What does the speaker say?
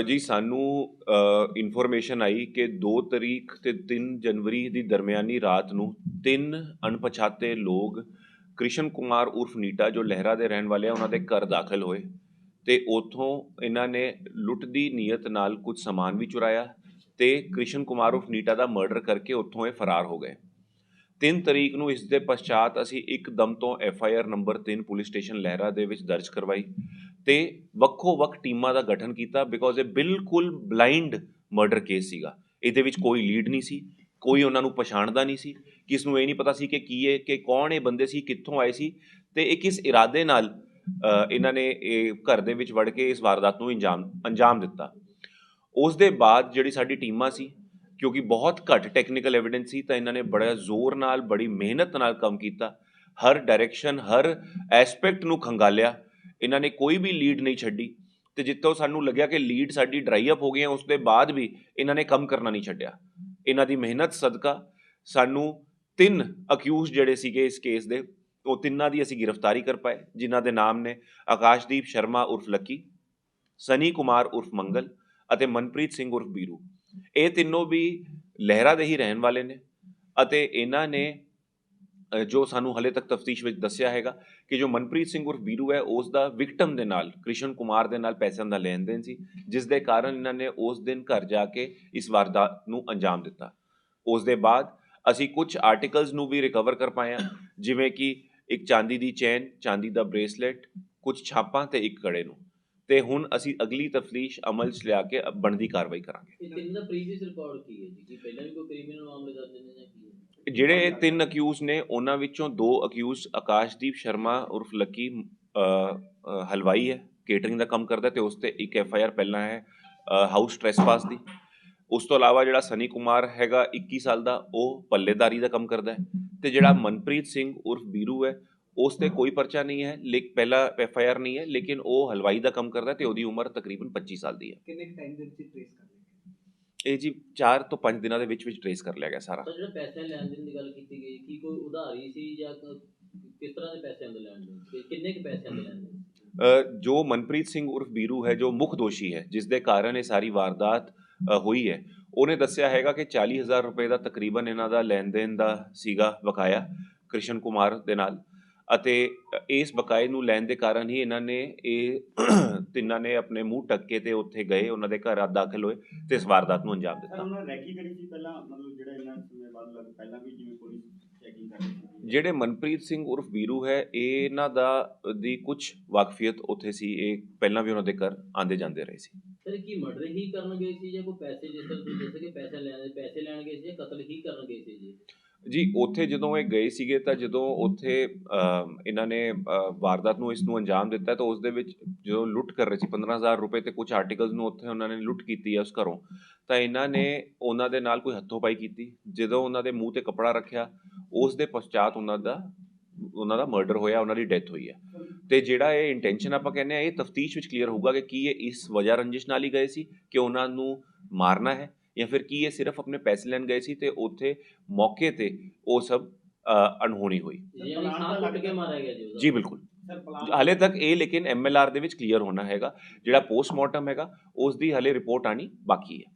ਜੀ, ਸਾਨੂੰ ਇਨਫੋਰਮੇਸ਼ਨ ਆਈ ਕਿ 2 ਤਰੀਕ ਤੇ 3 ਜਨਵਰੀ ਦੀ ਦਰਮਿਆਨੀ ਰਾਤ ਨੂੰ ਤਿੰਨ ਅਣਪਛਾਤੇ ਲੋਕ ਕ੍ਰਿਸ਼ਨ ਕੁਮਾਰ ਉਰਫ ਨੀਟਾ, ਜੋ ਲਹਿਰਾ ਦੇ ਰਹਿਣ ਵਾਲੇ ਆ, ਉਹਨਾਂ ਦੇ ਘਰ ਦਾਖਲ ਹੋਏ ਤੇ ਉਥੋਂ ਇਹਨਾਂ ਨੇ ਲੁੱਟ ਦੀ ਨੀਅਤ ਨਾਲ ਕੁਝ ਸਮਾਨ ਵੀ ਚੁਰਾਇਆ ਤੇ ਕ੍ਰਿਸ਼ਨ ਕੁਮਾਰ ਉਰਫ ਨੀਟਾ ਦਾ ਮਰਡਰ ਕਰਕੇ ਉੱਥੋਂ ਇਹ ਫਰਾਰ ਹੋ ਗਏ। 3 ਤਰੀਕ ਨੂੰ ਇਸ ਦੇ ਪਛਾਤ ਅਸੀਂ ਇੱਕ ਦਮ ਤੋਂ F I R number 3 police station Lehra ਦੇ ਵਿੱਚ ਦਰਜ ਕਰਵਾਈ। ਤੇ ਵੱਖੋ ਵੱਖ ਟੀਮਾਂ ਦਾ ਗਠਨ ਕੀਤਾ ਬਿਕੋਜ਼ ਇਹ ਬਿਲਕੁਲ ਬਲਾਈਂਡ ਮਰਡਰ ਕੇਸ ਸੀਗਾ। ਇਹਦੇ ਵਿੱਚ ਕੋਈ ਲੀਡ ਨਹੀਂ ਸੀ, ਕੋਈ ਉਹਨਾਂ ਨੂੰ ਪਛਾਣਦਾ ਨਹੀਂ ਸੀ। ਕਿਸ ਨੂੰ ਇਹ ਨਹੀਂ ਪਤਾ ਸੀ ਕਿ ਕੀ ਇਹ, ਕਿ ਕੌਣ ਇਹ ਬੰਦੇ ਸੀ, ਕਿੱਥੋਂ ਆਏ ਸੀ ਤੇ ਇਹ ਕਿਸ ਇਰਾਦੇ ਨਾਲ ਇਹਨਾਂ ਨੇ ਇਹ ਘਰ ਦੇ ਵਿੱਚ ਵੜ ਕੇ ਇਸ ਵਾਰਦਾਤ ਨੂੰ ਅੰਜਾਮ ਅੰਜਾਮ ਦਿੱਤਾ। ਉਸ ਦੇ ਬਾਅਦ ਜਿਹੜੀ ਸਾਡੀ ਟੀਮਾਂ ਸੀ, ਕਿਉਂਕਿ ਬਹੁਤ ਘੱਟ ਟੈਕਨੀਕਲ ਐਵੀਡੈਂਸ ਸੀ, ਤਾਂ ਇਹਨਾਂ ਨੇ ਬੜਾ ਜ਼ੋਰ ਨਾਲ, ਬੜੀ ਮਿਹਨਤ ਨਾਲ ਕੰਮ ਕੀਤਾ। ਹਰ ਡਾਇਰੈਕਸ਼ਨ ਹਰ ਐਸਪੈਕਟ ਨੂੰ ਖੰਗਾਲਿਆ। ਇਹਨਾਂ ਨੇ ਕੋਈ ਵੀ ਲੀਡ ਨਹੀਂ ਛੱਡੀ ਤੇ ਜਿੱਥੋਂ ਸਾਨੂੰ ਲੱਗਿਆ ਕਿ ਲੀਡ ਸਾਡੀ ਡਰਾਈ ਅਪ ਹੋ ਗਈ ਹੈ ਉਸ ਦੇ ਬਾਅਦ ਵੀ ਇਹਨਾਂ ਨੇ ਕੰਮ ਕਰਨਾ ਨਹੀਂ ਛੱਡਿਆ। ਇਹਨਾਂ ਦੀ ਮਿਹਨਤ, ਸਦਕਾ ਸਾਨੂੰ ਤਿੰਨ ਅਕਿਊਜ਼ ਜਿਹੜੇ ਸੀਗੇ ਇਸ ਕੇਸ ਦੇ, ਉਹ ਤਿੰਨਾਂ ਦੀ ਅਸੀਂ ਗ੍ਰਿਫਤਾਰੀ ਕਰ ਪਾਏ, ਜਿਨ੍ਹਾਂ ਦੇ ਨਾਮ ਨੇ ਆਕਾਸ਼ਦੀਪ ਸ਼ਰਮਾ ਉਰਫ ਲੱਕੀ, ਸਨੀ ਕੁਮਾਰ ਉਰਫ ਮੰਗਲ ਅਤੇ ਮਨਪ੍ਰੀਤ ਸਿੰਘ ਉਰਫ ਬੀਰੂ। ਇਹ ਤਿੰਨੋਂ ਵੀ ਲਹਿਰਾ ਦੇ ਹੀ ਰਹਿਣ ਵਾਲੇ ਨੇ ਅਤੇ ਇਹਨਾਂ ਨੇ ਜੋ ਸਾਨੂੰ ਹਲੇ ਤੱਕ ਤਫਤੀਸ਼ ਵਿੱਚ ਦੱਸਿਆ ਹੈਗਾ ਕਿ ਜੋ ਮਨਪ੍ਰੀਤ ਸਿੰਘ ਉਰਫ ਬੀਰੂ ਹੈ, ਉਸ ਦਾ ਵਿਕਟਮ ਦੇ ਨਾਲ, ਕ੍ਰਿਸ਼ਨ ਕੁਮਾਰ ਦੇ ਨਾਲ ਪੈਸਿਆਂ ਦਾ ਲੈਣ ਦੇਣ ਸੀ, ਜਿਸ ਦੇ ਕਾਰਨ ਇਹਨਾਂ ਨੇ ਉਸ ਦਿਨ ਘਰ ਜਾ ਕੇ ਇਸ ਵਾਰਦਾਤ ਨੂੰ ਅੰਜਾਮ ਦਿੱਤਾ। ਉਸ ਦੇ ਬਾਅਦ ਅਸੀਂ ਕੁਝ ਆਰਟੀਕਲਸ ਨੂੰ ਵੀ ਰਿਕਵਰ ਕਰ ਪਾਏ ਹਾਂ, ਜਿਵੇਂ ਕਿ ਇੱਕ ਚਾਂਦੀ ਦੀ ਚੇਨ, ਚਾਂਦੀ ਦਾ ਬ੍ਰੇਸਲੈਟ, ਕੁਝ ਛਾਪਾਂ ਤੇ ਇੱਕ ਕੜੇ ਨੂੰ। ਤੇ ਹੁਣ ਅਸੀਂ ਅਗਲੀ ਤਫਤੀਸ਼ ਅਮਲ 'ਚ ਲਿਆ ਕੇ ਬਣਦੀ ਕਾਰਵਾਈ ਕਰਾਂਗੇ। ਇਹ ਤਿੰਨ ਦਾ ਪ੍ਰੀਵੀਅਸ ਰਿਕਾਰਡ ਕੀ ਹੈ ਜੀ? ਪਹਿਲਾਂ ਵੀ ਕੋਈ ਕ੍ਰਿਮੀਨਲ ਮਾਮਲੇ ਦਰਜ ਨੇ ਜਾਂ ਕੀ ਹੈ? ਜਿਹੜੇ ਤਿੰਨ ਅਕਿਊਜ਼ ਨੇ, ਉਹਨਾਂ ਵਿੱਚੋਂ ਦੋ ਅਕਿਊਜ਼ ਆਕਾਸ਼ਦੀਪ ਸ਼ਰਮਾ ਉਰਫ ਲੱਕੀ ਹਲਵਾਈ ਹੈ ਕੇਟਰਿੰਗ ਦਾ ਕੰਮ ਕਰਦਾ ਤੇ ਉਸ ਤੇ ਇੱਕ ਐਫ ਆਈ ਆਰ ਪਹਿਲਾਂ ਹੈ ਹਾਊਸ ਟ੍ਰੈਸਪਾਸ ਦੀ। ਉਸ ਤੋਂ ਇਲਾਵਾ ਜਿਹੜਾ ਸਨੀ ਕੁਮਾਰ ਹੈਗਾ 21 ਸਾਲ ਦਾ, ਉਹ ਪੱਲੇਦਾਰੀ ਦਾ ਕੰਮ ਕਰਦਾ ਹੈ ਤੇ ਜਿਹੜਾ ਮਨਪ੍ਰੀਤ ਸਿੰਘ ਉਰਫ ਬੀਰੂ ਹੈ, ਉਸ ਤੇ ਕੋਈ ਪਰਚਾ ਨਹੀਂ ਹੈ, ਲੇਕ, ਪਹਿਲਾ ਐਫ ਆਈ ਆਰ ਨਹੀਂ ਹੈ, ਲੇਕਿਨ ਉਹ ਹਲਵਾਈ ਦਾ ਕੰਮ ਕਰਦਾ ਹੈ ਤੇ ਉਹਦੀ ਉਮਰ ਤਕਰੀਬਨ 25 ਸਾਲ ਦੀ ਹੈ। ਕਿੰਨੇ ਟਾਈਮ ਦੇ ਵਿੱਚ ਟ੍ਰੇਸ ਕਰ ਇਹ ਜੀ 4 ਤੋਂ 5 ਦਿਨਾਂ ਦੇ ਵਿੱਚ ਵਿੱਚ ਟ੍ਰੇਸ ਕਰ ਲਿਆ ਗਿਆ ਸਾਰਾ ਤਾਂ ਜਿਹੜਾ ਪੈਸੇ ਲੈਣ ਦੇਣ ਦੀ ਗੱਲ ਕੀਤੀ ਗਈ ਕੀ ਕੋਈ ਉਧਾਰੀ ਸੀ ਜਾਂ ਕਿਸ ਤਰ੍ਹਾਂ ਦੇ ਪੈਸਿਆਂ ਦੇ ਲੈਣ ਸੀ? ਕਿੰਨੇ ਕੁ ਪੈਸਿਆਂ ਦੇ ਲੈਣ? ਅ, ਜੋ ਮਨਪ੍ਰੀਤ ਸਿੰਘ ਉਰਫ ਬੀਰੂ ਹੈ ਜੋ ਮੁੱਖ ਦੋਸ਼ੀ ਹੈ ਜਿਸ ਦੇ ਕਾਰਨ ਇਹ ਸਾਰੀ ਵਾਰਦਾਤ ਹੋਈ ਹੈ ਉਹਨੇ ਦੱਸਿਆ ਹੈਗਾ ਕਿ 40000 ਰੁਪਏ ਦਾ ਤਕਰੀਬਨ ਇਹਨਾਂ ਦਾ ਲੈਣ ਦੇਣ ਦਾ ਸੀਗਾ ਬਕਾਇਆ ਕ੍ਰਿਸ਼ਨ ਕੁਮਾਰ ਦੇ ਨਾਲ ਅਤੇ ਇਸ ਬਕਾਏ ਨੂੰ ਲੈਣ ਦੇ ਕਾਰਨ ਹੀ ਇਹਨਾਂ ਨੇ ਇਹ ਤਿੰਨਾਂ ਨੇ ਆਪਣੇ ਮੂੰਹ ਟੱਕੇ ਤੇ ਉੱਥੇ ਗਏ ਉਹਨਾਂ ਦੇ ਘਰ ਦਾਖਲ ਹੋਏ ਤੇ ਇਸ ਵਾਰਦਾਤ ਨੂੰ ਅੰਜਾਮ ਦਿੱਤਾ। ਉਹਨਾਂ ਨੇ ਰੈਕੀ ਕਰੀ ਸੀ ਪਹਿਲਾਂ ਮਤਲਬ ਜਿਹੜਾ ਇਹਨਾਂ ਸਮੇਂ ਬਾਅਦ ਲੱਗ ਪਹਿਲਾਂ ਵੀ ਜਿਵੇਂ ਪੁਲਿਸ ਚੈਕਿੰਗ ਕਰ ਰਹੀ ਸੀ। ਜਿਹੜੇ ਮਨਪ੍ਰੀਤ ਸਿੰਘ ਉਰਫ ਬੀਰੂ ਹੈ ਇਹ ਇਹਨਾਂ ਦਾ ਦੀ ਕੁਝ ਵਾਕਫੀਅਤ ਉੱਥੇ ਸੀ ਇਹ ਪਹਿਲਾਂ ਵੀ ਉਹਨਾਂ ਦੇ ਘਰ ਆਂਦੇ ਜਾਂਦੇ ਰਹੇ ਸੀ। ਸਰ ਕੀ ਮਰਡਰ ਹੀ ਕਰਨ ਗਏ ਸੀ ਜਾਂ ਕੋਈ ਪੈਸੇ ਜਿਸ ਤਰ੍ਹਾਂ ਤੁਸੀਂ ਦੱਸੇ ਕਿ ਪੈਸੇ ਲੈਣ ਪੈਸੇ ਲੈਣ ਗਏ ਸੀ ਜਾਂ ਕਤਲ ਹੀ ਕਰਨ ਗਏ ਸੀ ਜੀ? ਜੀ, ਉੱਥੇ ਜਦੋਂ ਇਹ ਗਏ ਸੀਗੇ ਤਾਂ ਜਦੋਂ ਉੱਥੇ ਇਹਨਾਂ ਨੇ ਵਾਰਦਾਤ ਨੂੰ ਇਸ ਨੂੰ ਅੰਜਾਮ ਦਿੱਤਾ ਤਾਂ ਉਸ ਦੇ ਵਿੱਚ ਜਦੋਂ ਲੁੱਟ ਕਰ ਰਹੇ ਸੀ 15000 ਰੁਪਏ ਤੇ ਕੁਝ ਆਰਟੀਕਲਸ ਨੂੰ ਉੱਥੇ ਉਹਨਾਂ ਨੇ ਲੁੱਟ ਕੀਤੀ ਹੈ ਉਸ ਘਰੋਂ, ਤਾਂ ਇਹਨਾਂ ਨੇ ਉਹਨਾਂ ਦੇ ਨਾਲ ਕੋਈ ਹੱਥੋਂ ਪਾਈ ਕੀਤੀ। ਜਦੋਂ ਉਹਨਾਂ ਦੇ ਮੂੰਹ ਤੇ ਕੱਪੜਾ ਰੱਖਿਆ, ਉਸ ਦੇ ਪਛਾਤ ਉਹਨਾਂ ਦਾ ਉਹਨਾਂ ਦਾ ਮਰਡਰ ਹੋਇਆ, ਉਹਨਾਂ ਦੀ ਡੈਥ ਹੋਈ ਹੈ ਤੇ ਜਿਹੜਾ ਇਹ ਇੰਟੈਂਸ਼ਨ ਆਪਾਂ ਕਹਿੰਦੇ ਆ, ਇਹ ਤਫਤੀਸ਼ ਵਿੱਚ ਕਲੀਅਰ ਹੋਊਗਾ ਕਿ ਕੀ ਇਹ ਇਸ ਵਜ੍ਹਾ ਰੰਜਿਸ਼ ਨਾਲ ਹੀ ਗਏ ਸੀ ਕਿ ਉਹਨਾਂ ਨੂੰ ਮਾਰਨਾ ਹੈ। ਜਾਂ ਫਿਰ ਕੀ ਇਹ ਸਿਰਫ ਆਪਣੇ ਪੈਸੇ ਲੈਣ ਗਏ ਸੀ ਤੇ ਉੱਥੇ ਮੌਕੇ ਤੇ ਉਹ ਸਭ ਅਣਹੋਣੀ ਹੋਈ ਯਾਨੀ ਸਾਹ ਟੁੱਟ ਕੇ ਮਾਰਿਆ ਗਿਆ ਜੀ ਉਹਦਾ ਜੀ ਬਿਲਕੁਲ ਹਾਲੇ ਤੱਕ ਇਹ ਲੇਕਿਨ ਐਮਐਲਆਰ ਦੇ ਵਿੱਚ ਕਲੀਅਰ ਹੋਣਾ ਹੈਗਾ ਜਿਹੜਾ ਪੋਸਟਮਾਰਟਮ ਹੈਗਾ ਉਸ ਦੀ ਹਲੇ ਰਿਪੋਰਟ ਆਣੀ ਬਾਕੀ ਹੈ